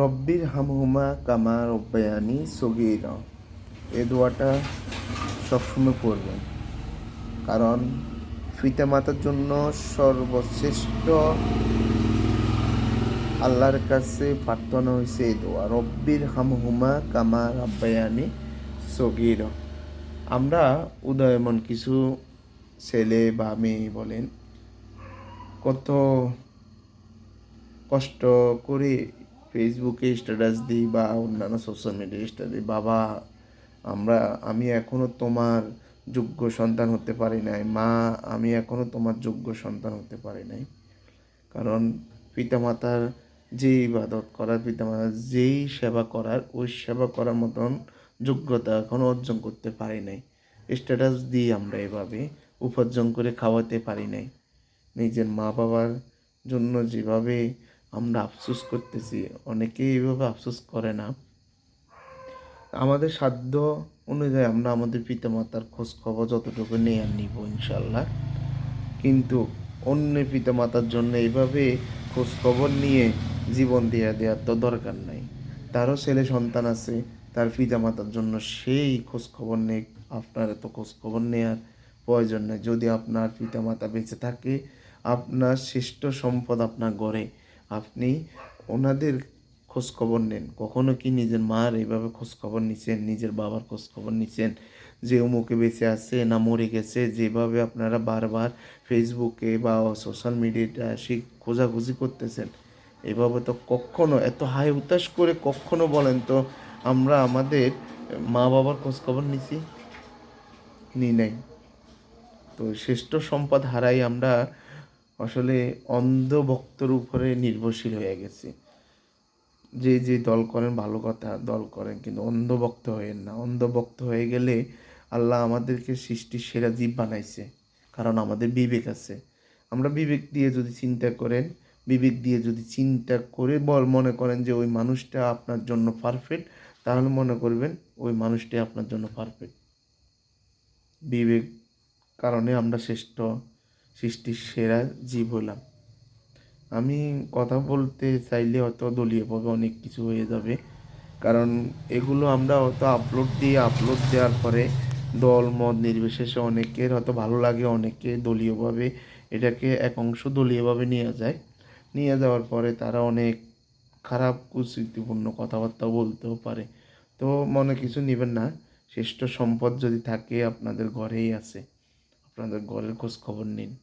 রব্বির হামহুমা কামা রব্বায়ানি সগির। এ দোয়াটা সবসময় করবেন কারণ পিতা মাতার জন্য সর্বশ্রেষ্ঠ আল্লাহর কাছে প্রার্থনা হয়েছে এই দোয়া, রব্বির হামহুমা কামা রব্বায়ানি সগির। আমরা উদয়মন কিছু ছেলে বা মেয়ে বলেন, কত কষ্ট করে ফেসবুকে স্ট্যাটাস দিই বা অন্যান্য সোশ্যাল মিডিয়ায় স্ট্যাটাস দিই, বাবা, আমরা, আমি এখনও তোমার যোগ্য সন্তান হতে পারি নাই। মা, আমি এখনও তোমার যোগ্য সন্তান হতে পারি নাই। কারণ পিতামাতার যে ইবাদত করার, পিতামাতার যেই সেবা করার, ওই সেবা করার মতন যোগ্যতা এখনও অর্জন করতে পারি নাই। স্ট্যাটাস দিই আমরা এভাবে, উপার্জন করে খাওয়াতে পারি নাই। নিজের মা বাবার জন্য যেভাবে আমরা আফসোস করতেছি। অনেকেই এইভাবে আফসোস করে না। আমাদের সাধ্য অনুযায়ী আমরা আমাদের পিতামাতার খোঁজ খবর যতটুকু নিয়ে নিব ইনশাল্লাহ কিন্তু অন্য পিতামাতার জন্য এইভাবে খোঁজ খবর নিয়ে জীবন দেওয়া দেওয়ার তো দরকার নাই। তারও ছেলে সন্তান আছে, তার পিতামাতার জন্য সেই খোঁজ খবর নেই আপনার এত খোঁজ খবর নেওয়ার প্রয়োজন নেই। যদি আপনার পিতামাতা বেঁচে থাকে, আপনার শ্রেষ্ঠ সম্পদ আপনার গড়ে আপনি ওনাদের খোঁজখবর নেন। কখনো কি নিজের মার এইভাবে খোঁজ খবর নিছেন, নিজের বাবার খোঁজ খবর নিছেন যে অমুকে বেঁচে আছে না মরে গেছে? যেভাবে আপনারা বারবার ফেসবুকে বা সোশ্যাল মিডিয়াটা আসি খোঁজাখুঁজি করতেছেন, এভাবে তো কখনো, এত হাই উতাস করে কখনো বলেন তো আমরা আমাদের মা বাবার খোঁজখবর নিছি? নি নাই। তো শ্রেষ্ঠ সম্পদ হারাই আমরা আসলে অন্ধ ভক্তর উপরে নির্ভরশীল হয়ে গেছে। যে যে দল করেন, ভালো কথা দল করেন, কিন্তু অন্ধভক্ত হয়েন না। অন্ধভক্ত হয়ে গেলে আল্লাহ আমাদেরকে সৃষ্টির সেরা জীব বানাইছে, কারণ আমাদের বিবেক আছে। আমরা বিবেক দিয়ে যদি চিন্তা করেন, বিবেক দিয়ে যদি চিন্তা করে বল মনে করেন যে, ওই মানুষটা আপনার জন্য পারফেক্ট তাহলে মনে করবেন ওই মানুষটাই আপনার জন্য পারফেক্ট বিবেক কারণে আমরা শ্রেষ্ঠ। সৃষ্টির সেরা জীব হলাম। আমি কথা বলতে চাইলে হয়তো দলীয়ভাবে অনেক কিছু হয়ে যাবে। কারণ এগুলো আমরা হয়তো আপলোড দিয়ে আপলোড দেওয়ার পরে দল, মত নির্বিশেষে অনেকের হয়তো ভালো লাগে, অনেকে দলীয়ভাবে এটাকে এক অংশ দলীয়ভাবে নিয়ে যায়। নিয়ে যাওয়ার পরে তারা অনেক খারাপ কুস্মৃতিপূর্ণ কথাবার্তা বলতেও পারে। তো মনে কিছু নেবেন না, শ্রেষ্ঠ সম্পদ যদি থাকে আপনাদের ঘরেই আছে। আপনাদের ঘরের খোঁজ খবর নিন।